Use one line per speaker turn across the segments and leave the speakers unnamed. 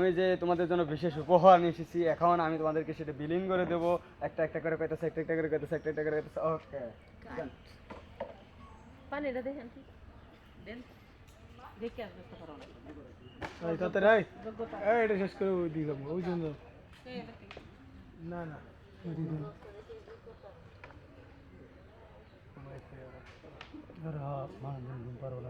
আমি যে তোমাদের জন্য বিশেষ উপহার নিয়ে এসেছি এখন আমি তোমাদেরকে সেটা বিলিং করে দেবো একটা একটা করে কইতেছে একটা একটা করে কইতেছে একটা একটা করে কইতেছে ওকে
পানিটা দেখেন কি
দেন দেখে আসবে তো করো না
এই তাতে রাই এই এটা শেষ করে ওই দিকে যাবো ওই জন্য
এই এটা কি?
না না ওই দিকে যাবো। अरे हाँ मान दिन पर वाला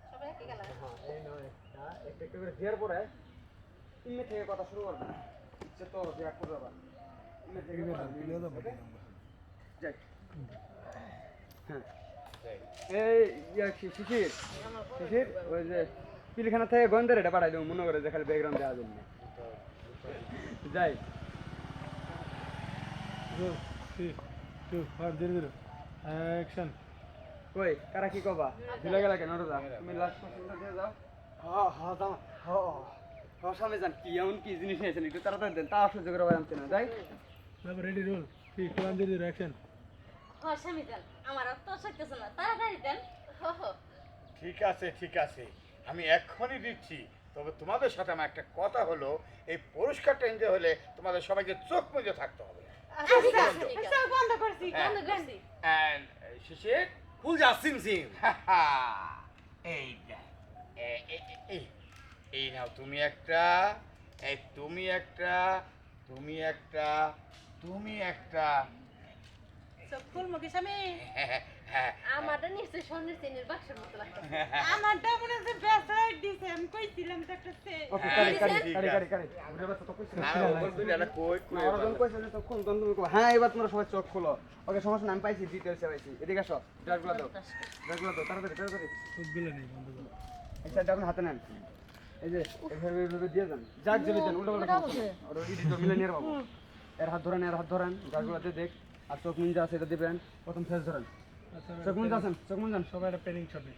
হ্যাঁ একটা। একটা একটা করে দেওয়ার পরে ইমে থেকে কথা শুরু করবে। ইচ্ছে তো বিরাট করে দেবা ইমে থেকে যাই। হ্যাঁ। এই ইয়া শিশির। শিশির ওই যে পিলখানা থেকে গন্ধের এটা পাঠাই দেবো মনে করে যে খালি ব্যাকগ্রাউন্ড দেওয়ার জন্য। যাই।
অ্যাকশন
কই কারা কি কবা? ভুলে গেলা কেন রোজা তুমি লাস্ট কোশ্চেনটা দিয়ে যাও। হ্যাঁ হ্যাঁ দাও হ্যাঁ হ্যাঁ সামনে যান। কি এমন কি জিনিস নিয়েছেন? একটু তাড়াতাড়ি দেন তা সহ্য করে জানতে না যাই।
তারপর ready roll three two one zero action
ও স্বামী দেন আমার আর তো সইতেছে না। তাড়াতাড়ি দেন। হো হো।
ঠিক আছে ঠিক আছে। আমি এক্ষুনি দিচ্ছি। তবে তোমাদের সাথে আমার একটা কথা হলো এই পুরস্কারটা নিতে হলে তোমাদের সবাইকে চোখ মুজে থাকতে হবে।
আচ্ছা ঠিক
বন্ধ করছি।
বন্ধ করছি
uh, শিশির
ফুল যা সিম সিম
এই দেখ, এ- এ- এ- এই এই নাও তুমি একটা এই তুমি একটা তুমি একটা তুমি একটা।
স্বামী
হ্যাঁ,
আমারটা নিশ্চয়ই স্বর্ণের চেনের বাক্সের মতো লাগতো
আমারটা মনে হচ্ছে বেস্ট দিছে আমি কইছিলাম তো একটা সে
ওকে
হ্যাঁ,
কারি কারি
ঠিক
কারি
আছে।
কারি কারি। ওরে বাচ্চা তো কইছিল
না, ওপর দুইটা না, কই, কই,
ওরা যখন কইছে যে চোখ খুল তুমি হ্যাঁ এবার তোমরা সবাই চোখ খোলো। ওকে সমস্যা নাই আমি পাইছি ডিটেলসে পাইছি। এদিকে আসো ড্রাইভগুলো দাও ড্রাইভগুলো দাও তাড়াতাড়ি তাড়াতাড়ি।
সবগুলো নেই বন্ধ করো
আপনি হাতে নেন। এই যে এভাবে এভাবে দিয়ে যান যাক জমি দেন উল্টো পাল্টা ওর ইডিট মিলে নিয়ে বাবু এর হাত ধরেন এর হাত ধরেন গাছগুলোতে দেখ। আর চোখ মুঞ্জা আছে এটা দিবেন। প্রথম ফেস ধরেন।
আচ্ছা
চোখ মুঞ্জা আছেন চোখ মুঞ্জান
সবাই একটা পেনিং ছবি।